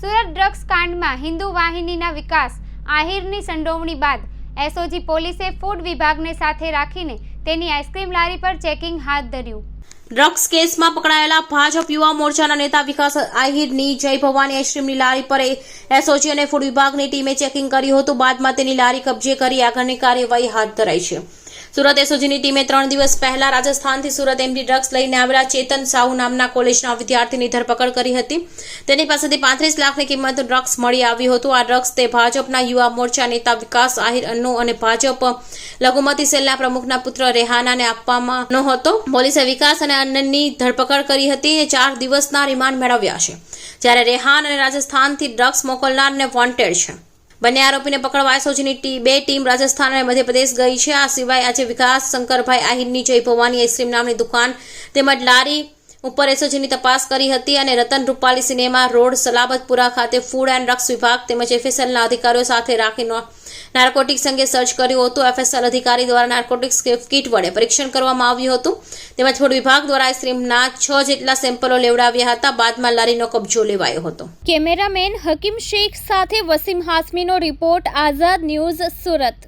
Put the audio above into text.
Surat drugs કાંડમાં હિન્દુ વાહિનીના વિકાસ, આહિરની સંડોવણી બાદ એસઓજી પોલીસે ફૂડ વિભાગને સાથે રાખીને તેની આઈસ્ક્રીમ લારી પર ચેકિંગ હાથ ધર્યું. ડ્રગ્સ કેસમાં પકડાયેલા ભાજપ યુવા મોરચાના નેતા વિકાસ આહિરની જય ભવાની આઈસ્ક્રીમની લારી પર એસઓજી અને ફૂડ વિભાગની ટીમે ચેકિંગ કર્યું હતું. બાદમાં તેની લારી કબજે કરી આગળની કાર્યવાહી હાથ ધરાઈ છે. સુરત એસઓજીની ટીમે ત્રણ દિવસ પહેલા રાજસ્થાનથી સુરત એમડી ડ્રગ્સ લઈને આવેલા ચેતન સાહુ નામના કોલેજના વિદ્યાર્થીની ધરપકડ કરી હતી. તેની પાસેથી પાંત્રીસ લાખની કિંમત ડ્રગ્સ મળી આવ્યું હતું. આ ડ્રગ્સ તે ભાજપના યુવા મોરચા નેતા વિકાસ આહિર અન્નુ અને ભાજપ લઘુમતી સેલના પ્રમુખના પુત્ર રેહાનાને આપવામાં નો હતો. પોલીસે વિકાસ અને અન્નની ધરપકડ કરી હતી. ચાર દિવસના રિમાન્ડ મેળવ્યા છે. જ્યારે રેહાન અને રાજસ્થાનથી ડ્રગ્સ મોકલનારને વોન્ટેડ છે. બંને આરોપીને પકડવા એસઓજીની ટી- બે ટીમ રાજસ્થાન અને મધ્યપ્રદેશ ગઈ છે. આ સિવાય આજે વિકાસ શંકરભાઈ આહિરની જય ભવાની આઈસ્ક્રીમ નામની દુકાન તેમજ લારી ઉપર એસઓજીની તપાસ કરી હતી અને રતન રૂપાલી સિનેમા રોડ સલાબતપુરા ખાતે ફૂડ એન્ડ ડ્રગ્સ વિભાગ તેમજ એફએસએલના અધિકારીઓ સાથે રાખીને નાર્કોટિક્સ અંગે સર્ચ કર્યું હતું. એફએસએલ અધિકારી દ્વારા નાર્કોટિક્સ કીટ વડે પરીક્ષણ કરવામાં આવ્યું હતું. તેમજ ફૂડ વિભાગ દ્વારા આઈસ્ક્રીમના છ જેટલા સેમ્પલો લેવડાવ્યા હતા. બાદમાં લારીનો કબજો લેવાયો હતો. કેમેરામેન હકીમ શેખ સાથે વસીમ હાસમીનો રિપોર્ટ, આઝાદ ન્યૂઝ સુરત.